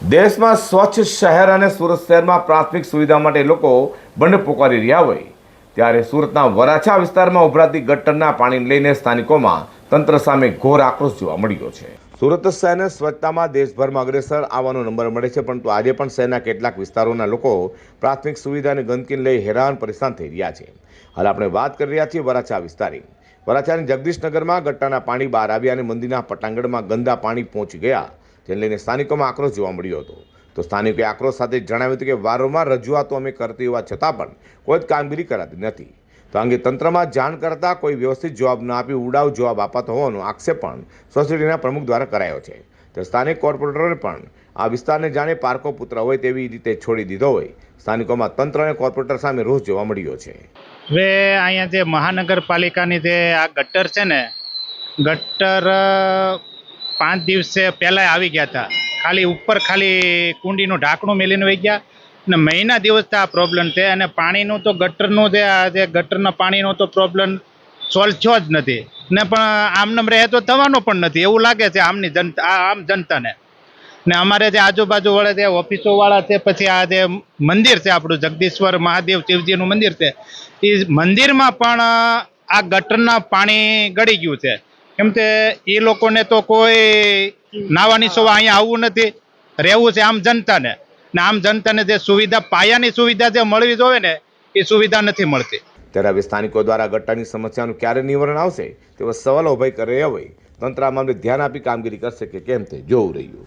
દેશમાં સ્વચ્છ શહેર અને સુરત શહેરમાં પ્રાથમિક સુવિધા માટે લોકો બંને પોકારી રહ્યા હોય. ત્યારે સુરતના વરાછા વિસ્તારમાં ઉભરાતી ગટરના પાણીને લઈને સ્થાનિકોમાં તંત્ર સામે ઘોર આક્રોશ જોવા મળ્યો છે. સુરત શહેરને સ્વચ્છતામાં દેશભરમાં અગ્રેસર આવવાનો નંબર મળે છે, પરંતુ આજે પણ શહેરના કેટલાક વિસ્તારોના લોકો પ્રાથમિક સુવિધા અને ગંદકીને લઈ હેરાન પરેશાન થઈ રહ્યા છે. હાલ આપણે વાત કરી રહ્યા છીએ વરાછા વિસ્તારની. વરાછાની જગદીશનગરમાં ગટ્ટાના પાણી બહાર આવ્યા અને મંદિરના પટાંગણમાં ગંદા પાણી પહોંચી ગયા. જેને લઈને સ્થાનિકોમાં આક્રોશ જોવા મળ્યો હતો. તો સ્થાનિકોએ આક્રોશ સાથે જણાવ્યું હતું કે વારંવાર રજૂઆતો અમે કરતી હોવા છતાં પણ કોઈ જ કામગીરી કરાતી નથી. તો અંગે તંત્રમાં જાણ કરતાં કોઈ વ્યવસ્થિત જવાબ ન આપી ઉડાવ જવાબ અપાતો હોવાનો આક્ષેપ પણ સોસાયટીના પ્રમુખ દ્વારા કરાયો છે. તો સ્થાનિક કોર્પોરેટરે પણ આ વિસ્તારને જાણે પારકો પુત્ર હોય તેવી રીતે છોડી દીધો હોય. સ્થાનિકોમાં તંત્ર અને કોર્પોરેટર સામે રોષ જોવા મળ્યો છે. હવે અહીંયા જે મહાનગરપાલિકાની જે આ ગટર છે ને, ગટર પાંચ દિવસે પહેલાં આવી ગયા હતા. ખાલી ઉપર ખાલી કુંડીનું ઢાંકણું મેલીને વહી ગયા ને મહિના દિવસથી આ પ્રોબ્લેમ છે અને પાણીનું તો ગટરનું જે આ જે ગટરના પાણીનો તો પ્રોબ્લેમ સોલ્વ થયો જ નથી. ને પણ આમનામ રહે તો થવાનો પણ નથી. એવું લાગે છે આમની જનતા આમ જનતાને. ને અમારે જે આજુબાજુ વળે જે ઓફિસો વાળા છે, પછી આ જે મંદિર છે આપણું જગદીશ્વર મહાદેવ શિવજીનું મંદિર છે એ મંદિરમાં પણ આ ગટરના પાણી ગળી ગયું છે. કેમ કે એ લોકોને તો કોઈ નાવાની સોવા અહીંયા આવવું નથી. રહેવું છે આમ જનતાને. ને આમ જનતાને જે સુવિધા, પાયાની સુવિધા જે મળવી જોઈએ ને, એ સુવિધા નથી મળતી. ત્યારે હવે સ્થાનિકો દ્વારા ગટ્ટાની સમસ્યાનું ક્યારે નિવારણ આવશે તેવા સવાલો ઊભા કરે હોય તંત્ર આ મામલે ધ્યાન આપી કામગીરી કરશે કે કેમ તે જોવું રહ્યું.